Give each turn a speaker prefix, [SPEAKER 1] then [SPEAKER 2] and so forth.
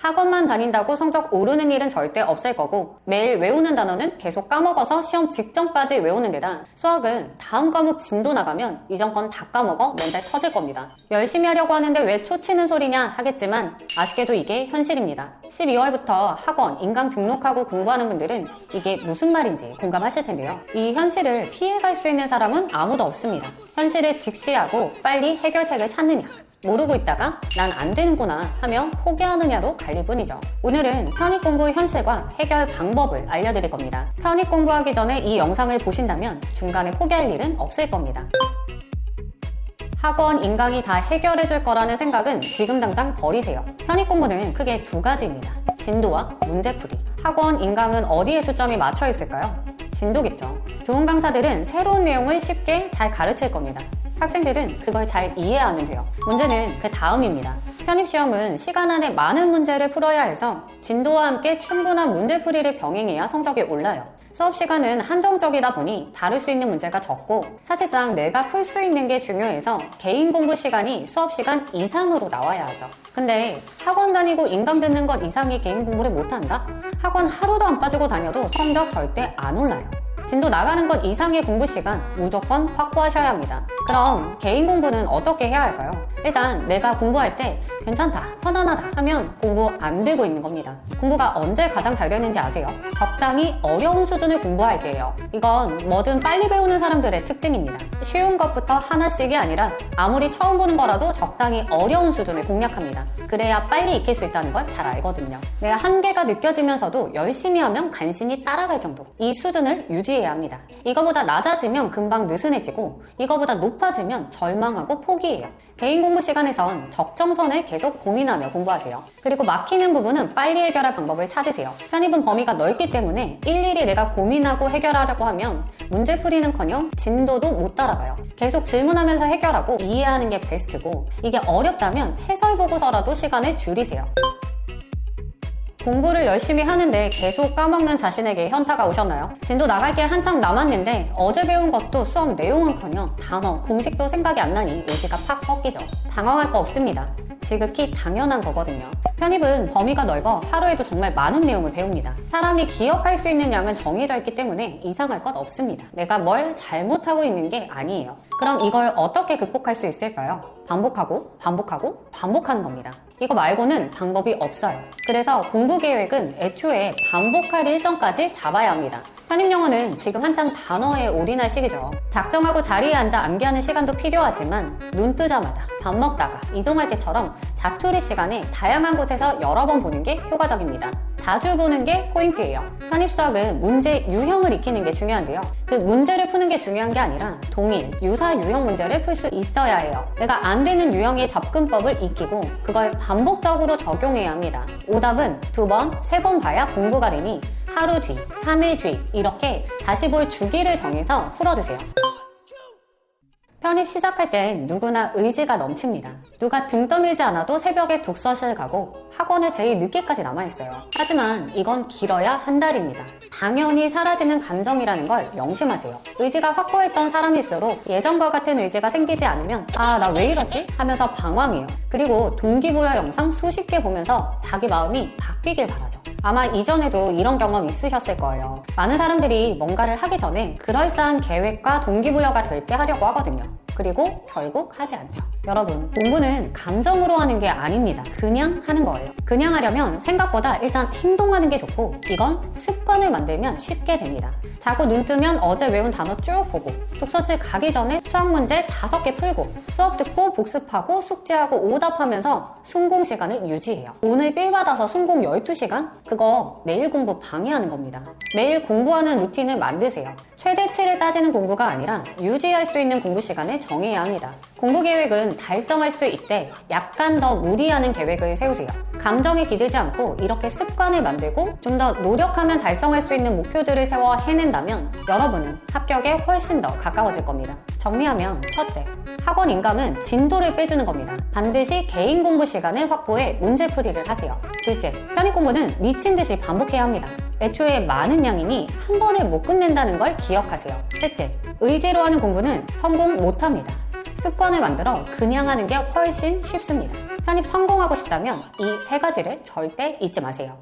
[SPEAKER 1] 학원만 다닌다고 성적 오르는 일은 절대 없을 거고 매일 외우는 단어는 계속 까먹어서 시험 직전까지 외우는 데다 수학은 다음 과목 진도 나가면 이전 건 다 까먹어 멘탈 터질 겁니다. 열심히 하려고 하는데 왜 초치는 소리냐 하겠지만 아쉽게도 이게 현실입니다. 12월부터 학원, 인강 등록하고 공부하는 분들은 이게 무슨 말인지 공감하실 텐데요. 이 현실을 피해갈 수 있는 사람은 아무도 없습니다. 현실을 직시하고 빨리 해결책을 찾느냐. 모르고 있다가 난 안 되는구나 하며 포기하느냐로 갈릴 뿐이죠. 오늘은 편입 공부의 현실과 해결 방법을 알려드릴 겁니다. 편입 공부하기 전에 이 영상을 보신다면 중간에 포기할 일은 없을 겁니다. 학원, 인강이 다 해결해 줄 거라는 생각은 지금 당장 버리세요. 편입 공부는 크게 두 가지입니다. 진도와 문제풀이. 학원, 인강은 어디에 초점이 맞춰 있을까요? 진도겠죠. 좋은 강사들은 새로운 내용을 쉽게 잘 가르칠 겁니다. 학생들은 그걸 잘 이해하면 돼요. 문제는 그 다음입니다. 편입시험은 시간 안에 많은 문제를 풀어야 해서 진도와 함께 충분한 문제풀이를 병행해야 성적이 올라요. 수업 시간은 한정적이다 보니 다룰 수 있는 문제가 적고 사실상 내가 풀 수 있는 게 중요해서 개인 공부 시간이 수업 시간 이상으로 나와야 하죠. 근데 학원 다니고 인강 듣는 것 이상의 개인 공부를 못한다? 학원 하루도 안 빠지고 다녀도 성적 절대 안 올라요. 진도 나가는 것 이상의 공부 시간 무조건 확보하셔야 합니다. 그럼 개인 공부는 어떻게 해야 할까요? 일단 내가 공부할 때 괜찮다, 편안하다 하면 공부 안 되고 있는 겁니다. 공부가 언제 가장 잘 되는지 아세요? 적당히 어려운 수준을 공부할 때예요. 이건 뭐든 빨리 배우는 사람들의 특징입니다. 쉬운 것부터 하나씩이 아니라 아무리 처음 보는 거라도 적당히 어려운 수준을 공략합니다. 그래야 빨리 익힐 수 있다는 걸 잘 알거든요. 내 한계가 느껴지면서도 열심히 하면 간신히 따라갈 정도. 이 수준을 유지 해야 합니다. 이거보다 낮아지면 금방 느슨해지고 이거보다 높아지면 절망하고 포기해요. 개인 공부 시간에선 적정선을 계속 고민하며 공부하세요. 그리고 막히는 부분은 빨리 해결할 방법을 찾으세요. 편입은 범위가 넓기 때문에 일일이 내가 고민하고 해결하려고 하면 문제 풀이는커녕 진도도 못 따라가요. 계속 질문하면서 해결하고 이해하는 게 베스트고 이게 어렵다면 해설 보고서라도 시간을 줄이세요. 공부를 열심히 하는데 계속 까먹는 자신에게 현타가 오셨나요? 진도 나갈 게 한참 남았는데 어제 배운 것도 수업 내용은커녕 단어, 공식도 생각이 안 나니 의지가 팍 꺾이죠. 당황할 거 없습니다. 지극히 당연한 거거든요. 편입은 범위가 넓어 하루에도 정말 많은 내용을 배웁니다. 사람이 기억할 수 있는 양은 정해져 있기 때문에 이상할 것 없습니다. 내가 뭘 잘못하고 있는 게 아니에요. 그럼 이걸 어떻게 극복할 수 있을까요? 반복하고 반복하고 반복하는 겁니다. 이거 말고는 방법이 없어요. 그래서 공부 계획은 애초에 반복할 일정까지 잡아야 합니다. 편입 영어는 지금 한창 단어에 올인할 시기죠. 작정하고 자리에 앉아 암기하는 시간도 필요하지만 눈 뜨자마자 밥 먹다가 이동할 때처럼 자투리 시간에 다양한 곳에서 여러 번 보는 게 효과적입니다. 자주 보는 게 포인트예요. 편입 수학은 문제 유형을 익히는 게 중요한데요. 그 문제를 푸는 게 중요한 게 아니라 동일, 유사 유형 문제를 풀 수 있어야 해요. 내가 안 되는 유형의 접근법을 익히고 그걸 반복적으로 적용해야 합니다. 오답은 두 번, 세 번 봐야 공부가 되니 하루 뒤, 3일 뒤 이렇게 다시 볼 주기를 정해서 풀어주세요. 편입 시작할 땐 누구나 의지가 넘칩니다. 누가 등 떠밀지 않아도 새벽에 독서실 가고 학원에 제일 늦게까지 남아있어요. 하지만 이건 길어야 한 달입니다. 당연히 사라지는 감정이라는 걸 명심하세요. 의지가 확고했던 사람일수록 예전과 같은 의지가 생기지 않으면 아, 나 왜 이러지? 하면서 방황해요. 그리고 동기부여 영상 수십 개 보면서 자기 마음이 바뀌길 바라죠. 아마 이전에도 이런 경험 있으셨을 거예요. 많은 사람들이 뭔가를 하기 전에 그럴싸한 계획과 동기부여가 될 때 하려고 하거든요. 그리고 결국 하지 않죠. 여러분, 공부는 감정으로 하는 게 아닙니다. 그냥 하는 거예요. 그냥 하려면 생각보다 일단 행동하는 게 좋고, 이건 습관을 만들면 쉽게 됩니다. 자고 눈 뜨면 어제 외운 단어 쭉 보고, 독서실 가기 전에 수학 문제 다섯 개 풀고, 수업 듣고 복습하고 숙제하고 오답하면서 순공 시간을 유지해요. 오늘 삘 받아서 순공 12시간? 그거 내일 공부 방해하는 겁니다. 매일 공부하는 루틴을 만드세요. 최대치를 따지는 공부가 아니라 유지할 수 있는 공부 시간을 정해야 합니다. 공부 계획은 달성할 수 있대 약간 더 무리하는 계획을 세우세요. 감정에 기대지 않고 이렇게 습관을 만들고 좀 더 노력하면 달성할 수 있는 목표들을 세워 해낸다면 여러분은 합격에 훨씬 더 가까워질 겁니다. 정리하면 첫째, 학원 인강은 진도를 빼주는 겁니다. 반드시 개인 공부 시간을 확보해 문제풀이를 하세요. 둘째, 편입 공부는 미친 듯이 반복해야 합니다. 애초에 많은 양이니 한 번에 못 끝낸다는 걸 기억하세요. 셋째, 의지로 하는 공부는 성공 못합니다. 습관을 만들어 그냥 하는 게 훨씬 쉽습니다. 편입 성공하고 싶다면 이 세 가지를 절대 잊지 마세요.